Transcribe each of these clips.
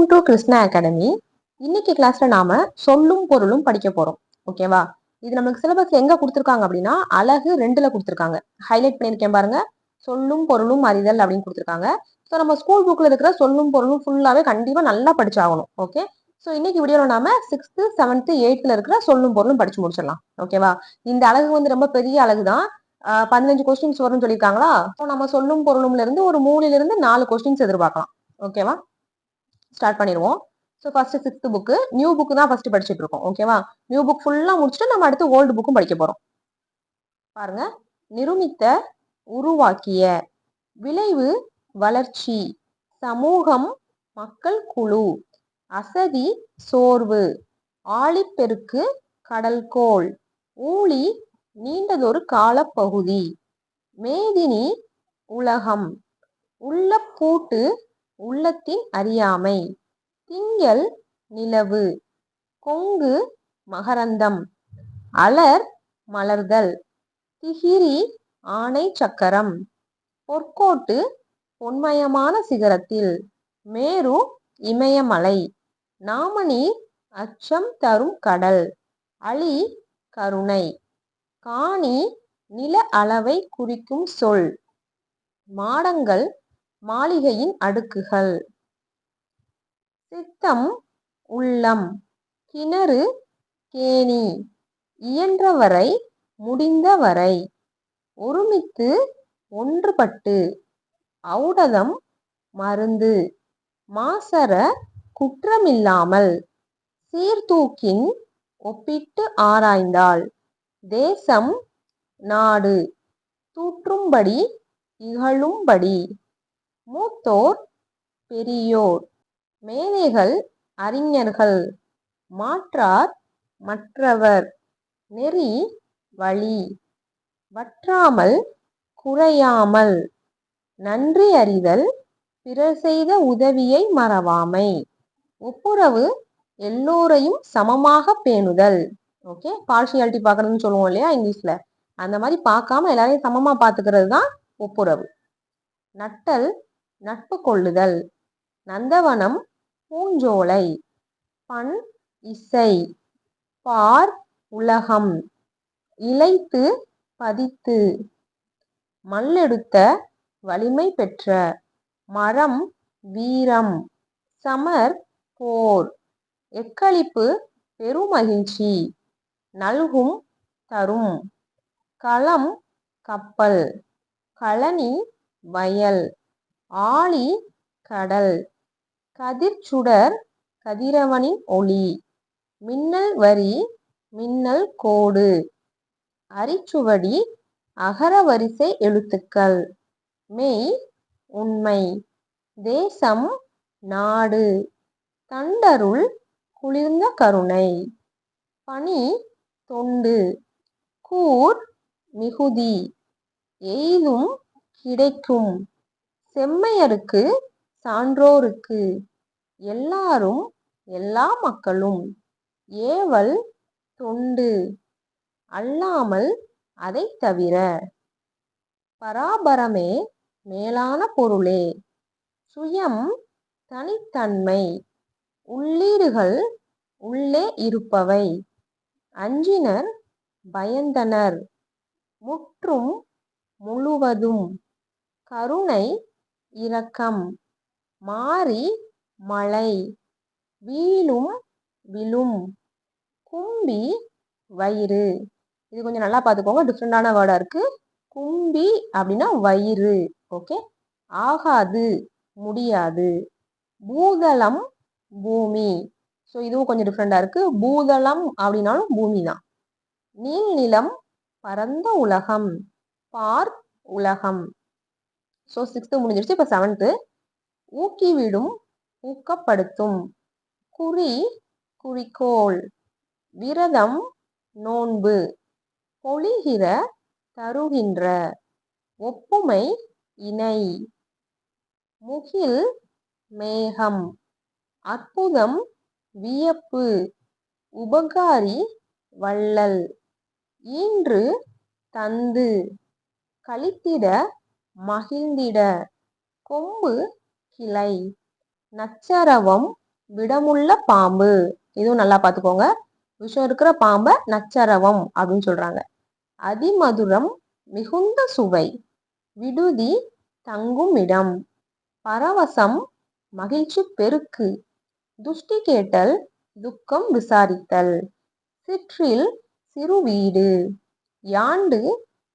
Welcome to Krishna academy இன்னைக்கு கிளாஸ்ல நாம சொல்லும் பொருளும் படிக்க போறோம். ஓகேவா இது நம்மளுக்கு சிலபஸ் எங்க கொடுத்துருக்காங்க அப்படின்னா அழகு ரெண்டுல கொடுத்துருக்காங்க. ஹைலைட் பண்ணியிருக்கேன் பாருங்க. சொல்லும் பொருளும் அறிதல் அப்படின்னு கொடுத்துருக்காங்க. ஸோ நம்ம ஸ்கூல் புக்ல இருக்கிற சொல்லும் பொருளும் ஃபுல்லாவே கண்டிப்பா நல்லா படிச்சாகணும். ஓகே ஸோ இன்னைக்கு வீடியோல நாம சிக்ஸ்த்து செவன்த்து எயித்துல இருக்கிற சொல்லும் பொருளும் படிச்சு முடிச்சிடலாம். ஓகேவா இந்த அழகு வந்து ரொம்ப பெரிய அழகு தான். பதினஞ்சு கொஸ்டின்ஸ் வரும்னு சொல்லியிருக்காங்களா? ஸோ நம்ம சொல்லும் பொருளும்ல இருந்து ஒரு மூணுல இருந்து நாலு கொஸ்டின்ஸ் எதிர்பார்க்கலாம். ஓகேவா ஸ்டார்ட் பண்ணிடுவோம். So first sixth book new book தான் ஃபர்ஸ்ட் படிச்சுட்டு இருக்கோம். ஓகேவா நியூ புக் ஃபுல்லாக முடிச்சுட்டு நம்ம அடுத்து ஓல்டு புக்கும் படிக்க போகிறோம் பாருங்க. நிருமித்த உருவாக்கிய விளைவு வளர்ச்சி சமூகம் மக்கள் குழு அசதி சோர்வு ஆழிப்பெருக்கு கடல்கோள் ஊழி நீண்டதொரு காலப்பகுதி மேதினி உலகம் உள்ள பூட்டு உள்ளத்தின் அறியாமை. திங்கள் நிலவு. கொங்கு மகரந்தம். அலர் மலர்தல். திகிரி ஆணை சக்கரம். பொற்கோட்டு பொன்மயமான சிகரத்தில். மேரு இமயமலை. நாமநீர் அச்சம் தரும் கடல். அலி கருணை. காணி நில அளவை குறிக்கும் சொல். மாடங்கள் மாளிகையின் அடுக்குகள். சித்தம் உள்ளம் கிணறு கேணி. இயன்றவரை முடிந்தவரை. ஒருமித்து ஒன்றுபட்டு. ஔடதம் மருந்து. மாசர குற்றமில்லாமல். சீர்தூக்கின் ஒப்பிட்டு ஆராய்ந்தாள் தேசம் நாடு. தூற்றும்படி இகழும்படி. மூத்தோர் பெரியோர். மேதைகள் அறிஞர்கள். மாற்றார் மற்றவர். நெறி வழி. வற்றாமல் குறையாமல். நன்றி அறிதல் பிறர் செய்த உதவியை மறவாமை. ஒப்புரவு எல்லோரையும் சமமாக பேணுதல். ஓகே? பார்ஷியாலிட்டி பார்க்கறதுன்னு சொல்லுவோம் இல்லையா இங்கிலீஷில்? அந்த மாதிரி பார்க்காம எல்லாரையும் சமமாக பார்த்துக்கிறது தான் ஒப்புரவு. நட்டல் நட்பு கொள்ளுதல் நந்தவனம் பூஞ்சோலை பண் இசை பார் உலகம் இழைத்து பதித்து மல்லெடுத்த வலிமை பெற்ற மரம் வீரம் சமர் போர் எக்களிப்பு பெருமகிழ்ச்சி நல்கும் தரும் களம் கப்பல் களனி வயல் ஆழி கடல். கதிர்ச்சுடர் கதிரவனின் ஒளி. மின்னல் வரி மின்னல் கோடு. அரிச்சுவடி அகர வரிசை எழுத்துக்கள். மெய் உண்மை. தேசம் நாடு. தண்டருள் குளிர்ந்த கருணை. பனி தொண்டு. கூர் மிகுதி. எய்தும் கிடைக்கும். செம்மையருக்கு சான்றோருக்கு எல்லாரும் எல்லா மக்களும் ஏவல் தொண்டு அல்லாமல் அதை தவிர பராபரமே மேலான பொருளே. சுயம் தனித்தன்மை உள்ளீடுகள் உள்ளே இருப்பவை. அஞ்சினர் பயந்தனர் முற்றும் முழுவதும் கருணை இரக்கம் மாறி மழை. வீழும் விழும். கும்பி வயிறு. இது கொஞ்சம் நல்லா பார்த்துக்கோங்க. டிஃப்ரெண்டான வேர்டாக இருக்குது கும்பி அப்படின்னா வயிறு. ஓகே ஆகாது. முடியாது. பூதளம் பூமி. ஸோ இதுவும் கொஞ்சம் டிஃப்ரெண்டாக இருக்குது பூதளம் அப்படின்னாலும் பூமி தான் நீல் நிலம் பரந்த உலகம். பார் உலகம். ஸோ சிக்ஸ்த்து முடிஞ்சிருச்சு. இப்போ செவன்த்து ஊக்கிவிடும் ஊக்கப்படுத்தும். குறி குறிக்கோள். விரதம் நோன்பு. பொழிகிற தருகின்ற. ஒப்புமை இணை. முகில் மேகம். அற்புதம் வியப்பு. உபகாரி வள்ளல். ஈன்று தந்து. கழித்திட மகிழ்ந்திட. கொம்பு கிளை. நச்சரவம் விடமுள்ள பாம்பு. இதுவும் நல்லா பார்த்துக்கோங்க. விஷம் இருக்கிற பாம்பை நச்சரவம் அப்படின்னு சொல்றாங்க. அதிமதுரம் மிகுந்த சுவை. விடுதி தங்கும் இடம். பரவசம் மகிழ்ச்சி பெருக்கு. துஷ்டி கேட்டல் துக்கம் விசாரித்தல். சிற்றில் சிறு வீடு. யாண்டு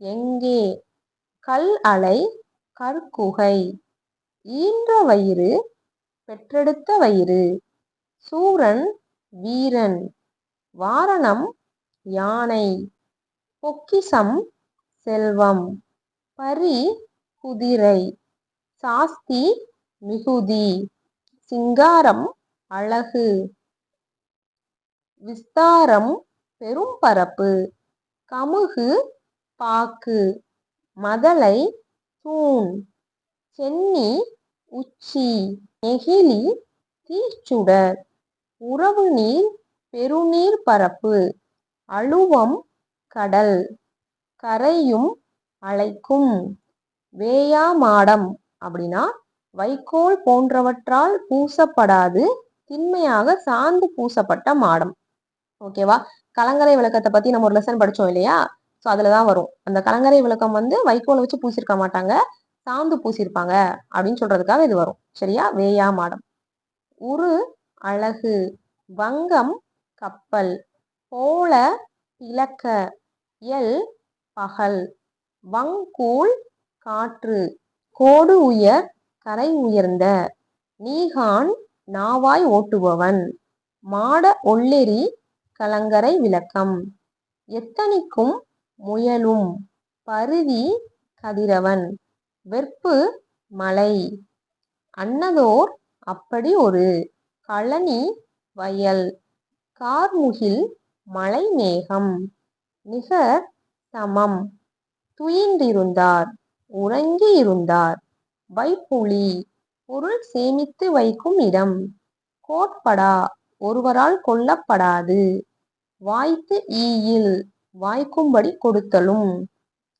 எங்கே? கல் அலை கற்குகை ஈன்ற வயிறு பெற்றெடுத்த வயிறு. சூரன் வீரன். வாரணம் யானை. பொக்கிசம் செல்வம். பரி குதிரை. சாஸ்தி மிகுதி. சிங்காரம் அழகு. விஸ்தாரம் பெரும் பரப்பு கமுகு பாக்கு. மதலை தூண் சென்னி உச்சி நெகிழி தீச்சுடர் உறவு நீர் பெருநீர் பரப்பு அழுவம் கடல் கரையும் அழைக்கும் வேயா மாடம் அப்படின்னா வைக்கோல் போன்றவற்றால் பூசப்படாது திண்மையாக சார்ந்து பூசப்பட்ட மாடம். ஓகேவா? கலங்கரை விளக்கத்தை பத்தி நம்ம ஒரு லெசன் படிச்சோம் இல்லையா? ஸோ அதில் தான் வரும். அந்த கலங்கரை விளக்கம் வந்து வைக்கோலை வச்சு பூசியிருக்க மாட்டாங்க. சாந்து பூசியிருப்பாங்க அப்படின்னு சொல்றதுக்காக இது வரும். சரியா? வேயா மாடம். உரு அழகு வங்கம் கப்பல் போல இலக்க எல் பகல் வங்கூழ் காற்று கோடு உயர் கரை உயர்ந்த நீகான் நாவாய் ஓட்டுபவன் மாட ஒள்ளெரி கலங்கரை விளக்கம். எத்தனிக்கும் முயலும். பருதி கதிரவன். வெற்பு மலை. அன்னதோர் அப்படி ஒரு. களனி வயல். கார்முகில் மலை மேகம். நிகர் சமம் துயின்றிருந்தார். உறங்கி இருந்தார் வைப்புலி பொருள் சேமித்து வைக்கும் இடம். கோட்படா. ஒருவரால் கொல்லப்படாது. வாய்த்து ஈயில். வாய்க்கும்படி கொடுத்தலும்.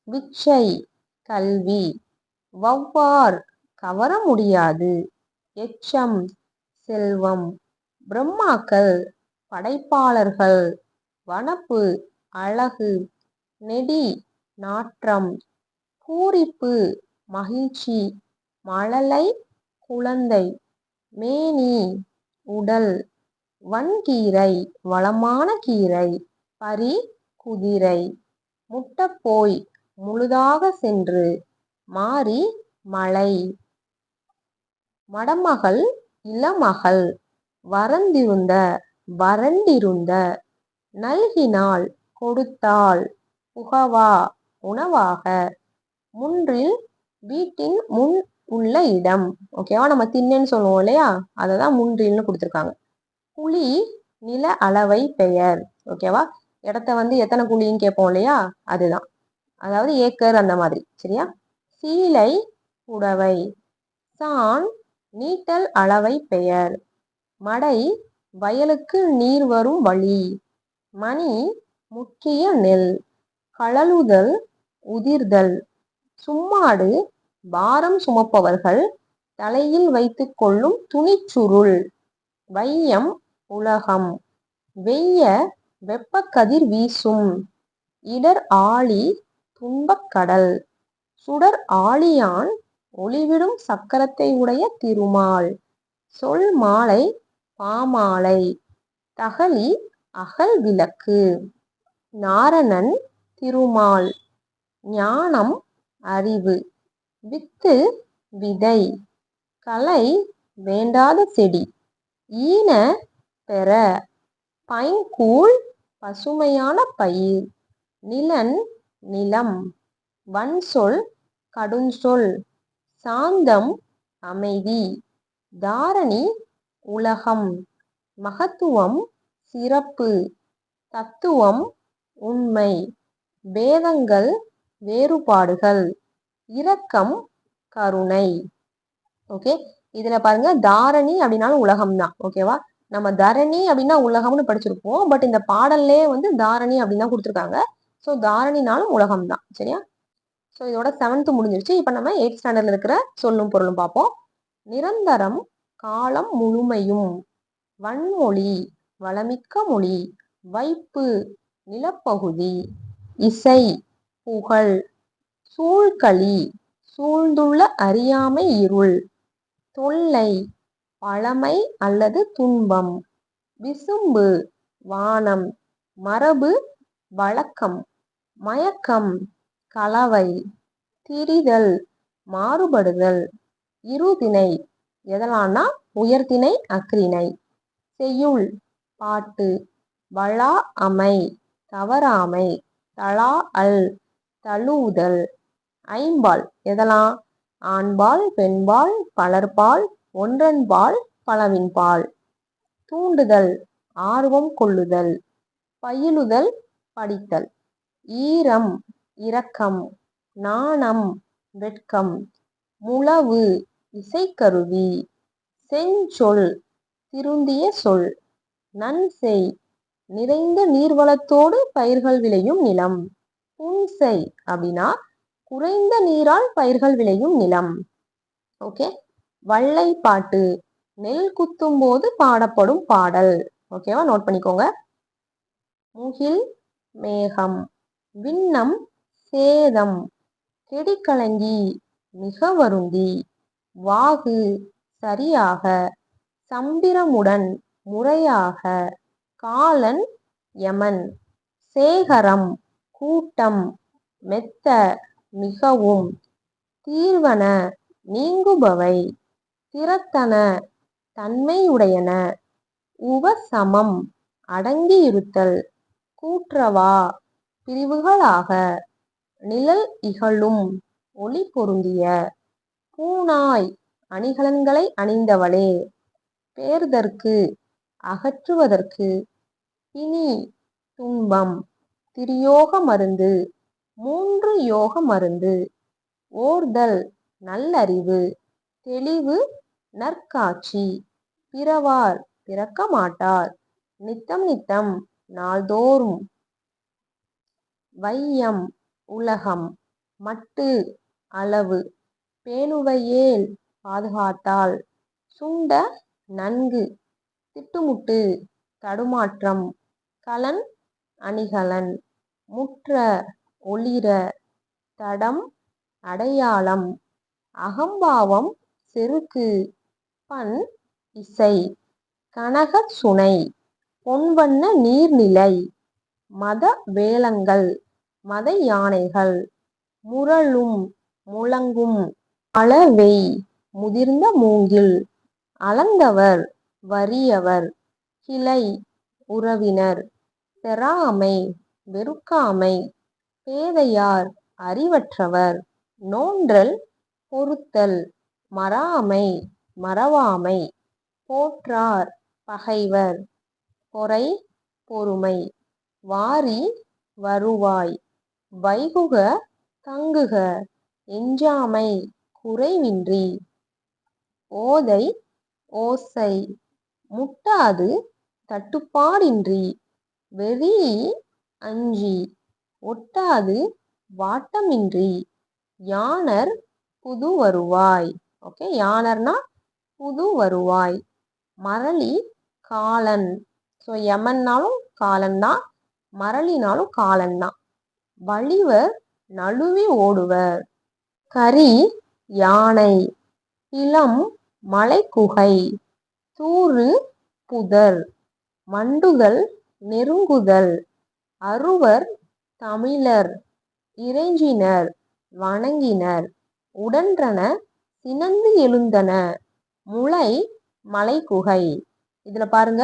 விச்சை கல்வி வவ்வார் கவர முடியாது. எச்சம் செல்வம் பிரம்மாக்கள் படைப்பாளர்கள் வனப்பு அழகு நெடி நாற்றம் பூரிப்பு மகிழ்ச்சி மழலை குழந்தை மேனி உடல் வன்கீரை வளமான கீரை பரி குதிரை முட்டப்போய் முழுதாக சென்று மாறி மலை. மடமகள் இளமகள் வரந்திருந்த வறண்டிருந்த நல்கினாள் கொடுத்தாள் புகவா உணவாக. முன்றில் வீட்டின் முன் உள்ள இடம். ஓகேவா நம்ம திண்ணன்னு சொல்லுவோம் இல்லையா? அதை தான் முன்றில்னு கொடுத்துருக்காங்க. குழி நில அளவை பெயர். ஓகேவா இடத்த வந்து எத்தனை குழின்னு கேட்போம் இல்லையா? அதுதான். அதாவது ஏக்கர் அந்த மாதிரி. சரியா? சீலை புடவை. சான் நீட்டல் அளவை பெயர். மடை வயலுக்கு நீர் வரும் வழி. மணி முக்கிய நெல். கழலுதல் உதிர்தல். சும்மாடு பாரம் சுமப்பவர்கள். தலையில் வைத்து கொள்ளும் துணிச்சுருள். வையம் உலகம். வெய்ய வெப்பக்கதிர் வீசும். இடர் ஆழி துன்பக்கடல் சுடர் ஆழியான் ஒளிவிடும் சக்கரத்தை உடைய திருமால். சொல் மாலை பாமாலை. தகலி அகல் விளக்கு. நாரணன் திருமால். ஞானம் அறிவு. வித்து விதை. கலை வேண்டாத செடி. ஈன பெற. பைங்கூழ் பசுமையான பயிர். நிலன் நிலம். வன்சொல் கடுஞ்சொல். சாந்தம் அமைதி. தாரணி உலகம். மகத்துவம் சிறப்பு. தத்துவம் உண்மை. வேதங்கள் வேறுபாடுகள். இரக்கம் கருணை. ஓகே? இதுல பாருங்க தாரணி அப்படின்னாலும் உலகம் தான் ஓகேவா? நம்ம தரணி அப்படின்னா உலகம்னு படிச்சிருப்போம். பட் இந்த பாடல்லே வந்து தாரணி அப்படின்னு தான் கொடுத்துருக்காங்க. ஸோ தாரணினாலும் உலகம் தான் சரியா? ஸோ இதோட செவன்த்து முடிஞ்சிருச்சு. இப்போ நம்ம எயிட் ஸ்டாண்டர்ட்ல இருக்கிற சொல்லும் பொருளும் பார்ப்போம். நிரந்தரம் காலம் முழுமையும் வன்மொழி வளமிக்க மொழி வைப்பு நிலப்பகுதி இசை புகழ் சூழ்களி சூழ்ந்துள்ள அறியாமை இருள் தொல்லை பழமை அல்லது துன்பம்? விசும்பு வானம் மரபு வழக்கம் மயக்கம் கலவை திரிதல் மாறுபடுதல் இருதினை எதலான்னா உயர்திணை அக்ரிணை செய்யுள் பாட்டு வளா அமை தவறாமை தளா அல் தழுவுதல் ஐம்பால் எதெல்லாம் ஆண்பால் பெண்பால் பலர்பால் ஒன்றன்பால் பலவின்பால் தூண்டுதல் ஆர்வம் கொள்ளுதல் பயிலுதல் படித்தல். ஈரம் இரக்கம் நாணம் வெட்கம். முழவு இசைக்கருவி. செஞ்சொல் திருந்திய சொல். நன்செய் நிறைந்த நீர்வளத்தோடு பயிர்கள் விளையும் நிலம். புன்செய் அப்படின்னா குறைந்த நீரால் பயிர்கள் விளையும் நிலம். ஓகே வள்ளை பாட்டு நெல் குத்தும் போது பாடப்படும் பாடல். ஓகேவா நோட் பண்ணிக்கோங்க. முகில் மேகம். விண்ணம் சேதம். கெடிக்கலங்கி மிக வருந்தி. வாகு சரியாக. சம்பிரமுடன் முறையாக. காலன் யமன். சேகரம் கூட்டம் மெத்த மிகவும். தீர்வன நீங்குபவை. திறத்தன தன்மையுடையன. உபசமம் அடங்கியிருத்தல் கூற்றவா பிரிவுகளாக. நிழல் இகழும் ஒளி பொருந்திய. பூனாய் அணிகலன்களை அணிந்தவளே. பேர்தற்கு அகற்றுவதற்கு. பிணி துன்பம் திரியோக மருந்து. மூன்று யோக மருந்து. ஓர்தல் நல்லறிவு. தெளிவு நற்காட்சி. பிறவார் பிறக்க மாட்டார் நித்தம் நித்தம் நாள்தோறும். வையம் உலகம் மட்டு அளவு. பேணுவையேல் பாதுகாத்தால். சுண்ட நன்கு திட்டுமுட்டு தடுமாற்றம். கலன் அணிகலன் முற்ற ஒளிர தடம் அடையாளம். அகம்பாவம் செருக்கு பண் இசை கனகச் சுனை பொன்வண்ண நீர்நிலை மத வேலங்கள் மத யானைகள் முரளும் முழங்கும் அளவெய் முதிர்ந்த மூங்கில் அளந்தவர் வறியவர் கிளை உறவினர் பெறாமை வெறுக்காமை பேதையார் அறிவற்றவர் நோன்றல் பொறுத்தல் மறாமை மறவாமை போற்றார் பகைவர் பொறை பொறுமை வாரி வருவாய் வைகுக தங்குக எஞ்சாமை குறைவின்றி. ஓதை ஓசை முட்டாது தட்டுப்பாடின்றி. வெறி அஞ்சி ஒட்டாது வாட்டமின்றி. யானர் புது வருவாய் ஓகே? யானர்னா புது வருவாய். மரளி காலன். ஸோ யமன்னாலும் காலன் தான் மரளினாலும் காலன் தான் வழிவர் நழுவி ஓடுவர். கரி யானை. இளம் மலைக்குகை. தூறு புதர். மண்டுகள் நெருங்குதல். அருவர் தமிழர். இறைஞ்சினர். வணங்கினர். உடன்றன சினந்து எழுந்தன. முளை மலைக்குகை. இதுல பாருங்க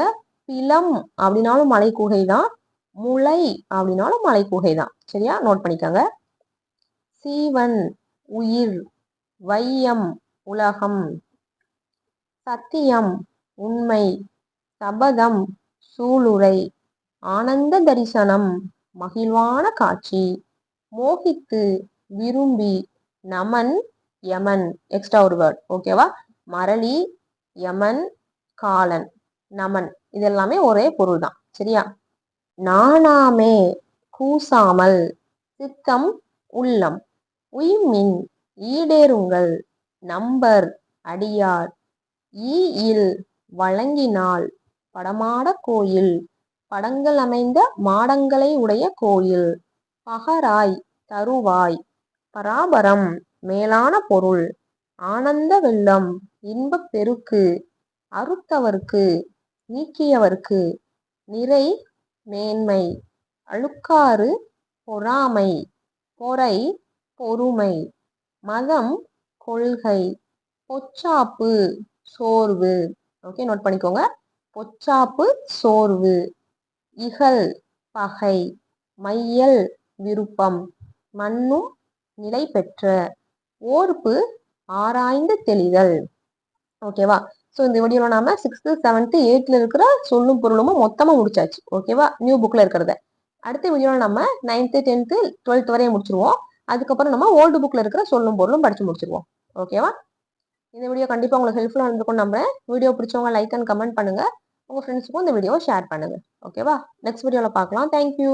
பிலம் அப்படின்னாலும் மலைக்குகை தான் முளை அப்படின்னாலும் மலைக்குகை தான் சரியா? நோட் பண்ணிக்கோங்க. சீவன் உயிர் வையம் உலகம் சத்தியம் உண்மை சபதம் சூளுரை ஆனந்த தரிசனம் மகிழ்வான காட்சி மோகித்து விரும்பி நமன் யமன். எக்ஸ்ட்ரா ஒரு வேர்ட் ஓகேவா மரளி யமன் காலன் நமன். இதெல்லாமே ஒரே பொருள் தான். சரியா? நானாமே கூசாமல் சித்தம் உள்ளம். உய்மின் ஈடேறுங்கள் நம்பர் அடியார். ஈயில் வழங்கினால் படமாட கோயில். படங்கள் அமைந்த மாடங்களை உடைய கோயில். பகராய் தருவாய். பராபரம் மேலான பொருள் ஆனந்த வெள்ளம் இன்பப் பெருக்கு அறுத்தவர்க்கு நீக்கியவர்க்கு நிறை மேன்மை அழுக்காறு பொறாமை பொறை பொறுமை மதம் கொள்கை பொச்சாப்பு சோர்வு. ஓகே நோட் பண்ணிக்கோங்க. பொச்சாப்பு சோர்வு இகல் பகை மையல் விருப்பம் மண்ணும் நிலை பெற்ற ஓர்ப்பு ஆராய்ந்து தெளிதல். ஓகேவா ஸோ இந்த வீடியோவில் நாம சிக்ஸ்த்து செவன்த்து எயித்தில் இருக்கிற சொல்லும் பொருளும் மொத்தமாக முடிச்சாச்சு. ஓகேவா நியூ புக்கில் இருக்கிறத. அடுத்த வீடியோவில் நம்ம நைன்த்து டென்த்து டுவெல்த் வரையும் முடிச்சிருவோம். அதுக்கப்புறம் நம்ம ஓல்டு புக்கில் இருக்கிற சொல்லும் பொருளும் படித்து முடிச்சிருவோம். ஓகேவா இந்த வீடியோ கண்டிப்பாக உங்களுக்கு ஹெல்ப்ஃபுல்லாக இருந்திருக்கும் நம்புறேன். வீடியோ பிடிச்சவங்க லைக் அண்ட் கமெண்ட் பண்ணுங்கள் உங்கள் ஃப்ரெண்ட்ஸுக்கும் இந்த வீடியோவை ஷேர் பண்ணுங்கள் ஓகேவா நெக்ஸ்ட் வீடியோவில் பார்க்கலாம். தேங்க்யூ